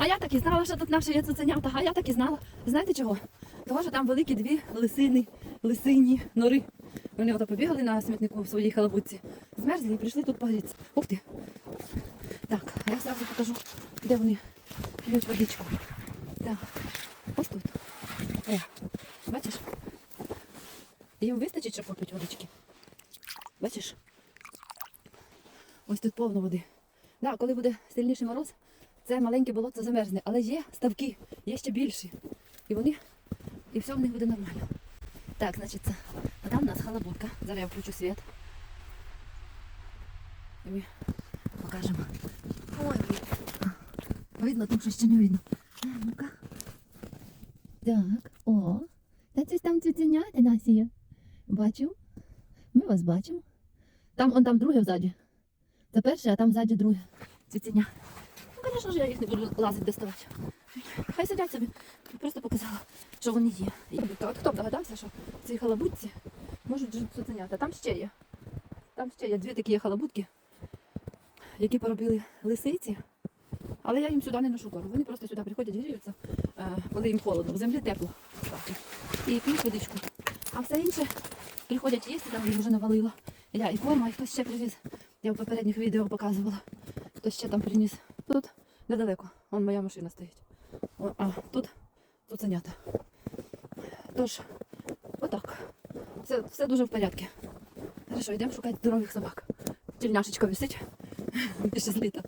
А я так і знала, що тут наше є цуценята, а я так і знала. Знаєте чого? Того, що там великі дві лисини, лисині, нори. Вони ото побігали на смітнику в своїй халабутці. Змерзли і прийшли тут погрітися. Ух ти! Так, я зразу покажу, де вони п'ють водичку. Так, ось тут. О, бачиш? Їм вистачить, щоб попити водички. Бачиш? Ось тут повно води. Да, коли буде сильніший мороз, це маленьке болото замерзне, але є ставки, є ще більші. І вони, і все в них буде нормально. Так, значить, це. А там у нас халабутка. Зараз я включу світ. І ми покажемо. Ой, видно, там щось ще не видно. Ну-ка. Так, о, та це там цуценята наші є. Бачив? Ми вас бачимо. Там, он там друге взаді. Це перше, а там ззаді друге. Цвітіння. Ну, звісно ж, я їх не буду лазити доставати. Хай сидять собі. Просто показала, що вони є. І от хто б догадався, що в цій халабутці можуть жити цуценята. Там ще є. Там ще є дві такі халабутки, які поробили лисиці. Але я їм сюди не ношу корм. Вони просто сюди приходять, гріються, е, коли їм холодно. В землі тепло. І п'ють водичку. А все інше приходять їсти, там вже навалило. Я і корма, і хтось ще привіз. Я в попередніх відео показувала. Хтось ще там приніс. Тут недалеко. Вон моя машина стоїть. О, а тут цуценята. Тож, отак. Все, все дуже в порядку. Хорошо, йдемо шукати здорових собак. Тільняшечка висить. Ще з літа.